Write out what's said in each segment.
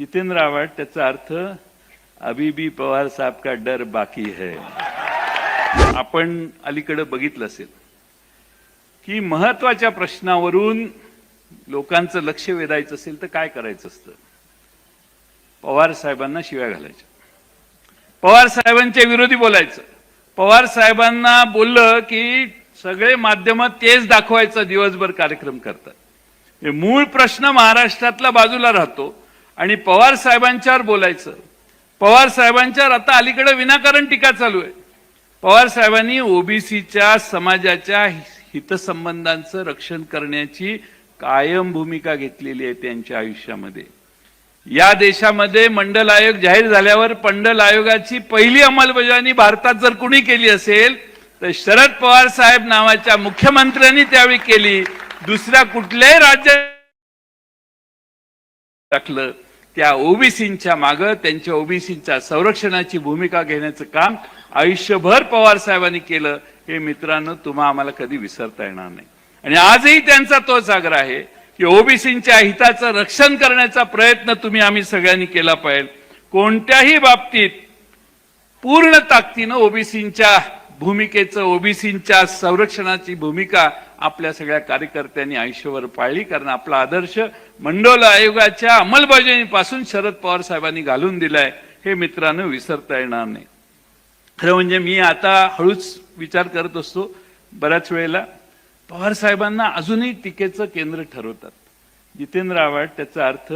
जितेंद्र आव्हाड त्याचा अर्थ अभी भी पवार साहेब का डर बाकी है. आपण अलीकडे बघितलं असेल की महत्त्वाच्या प्रश्नावरून लोकांचं लक्ष वेधायचं असेल तर काय करायचं असतं? पवार साहेबांना शिव्या घालायच्या. पवार साहेबांच्या विरोधी बोलायचं. पवार साहेबांना बोललं की सगळे माध्यम तेच दाखवायचं दिवसभर कार्यक्रम करतात. हे मूळ प्रश्न महाराष्ट्रातला बाजूला राहतो. आणि पवार साहेबांच्यावर बोलायचं. पवार साहेबांच्यावर आता अलीकडे विनाकारण टीका चालू आहे. पवार साहेबांनी ओबीसीच्या समाजाच्या हितसंबंधांचं रक्षण करण्याची कायम भूमिका घेतलेली आहे त्यांच्या आयुष्यामध्ये. या देशामध्ये मंडल आयोग जाहीर झाल्यावर मंडल आयोगाची पहिली अंमलबजावणी भारतात जर कुणी केली असेल तर शरद पवार साहेब नावाच्या मुख्यमंत्र्यांनी त्यावेळी केली. दुसऱ्या कुठल्याही राज्यात टाकलं. त्या ओबीसींच्या मागं त्यांच्या ओबीसींच्या संरक्षणाची भूमिका घेण्याचं काम आयुष्यभर पवार साहेबांनी केलं हे मित्रांनो तुम्हा आम्हाला कधी विसरता येणार नाही. आणि आजही त्यांचा तोच आग्रह आहे की ओबीसींच्या हिताचं रक्षण करण्याचा प्रयत्न तुम्ही आम्ही सगळ्यांनी केला पाहिजे. कोणत्याही बाबतीत पूर्ण ताकदीनं ओबीसींच्या भूमिकेचं ओबीसींच्या संरक्षणाची भूमिका आपल्या सगळ्या कार्यकर्त्यांनी आयुष्यभर पाळली. कारण आपला आदर्श मंडोल आयोगाच्या अंमलबजावणीपासून शरद पवार साहेबांनी घालून दिलाय हे मित्रांनो विसरता येणार नाही. खरं म्हणजे मी आता हळूच विचार करत असतो बऱ्याच वेळेला पवार साहेबांना अजूनही टीकेचं केंद्र ठरवतात. जितेंद्र आव्हाड त्याचा अर्थ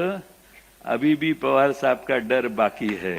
अभी भी पवार साहेब का डर बाकी है.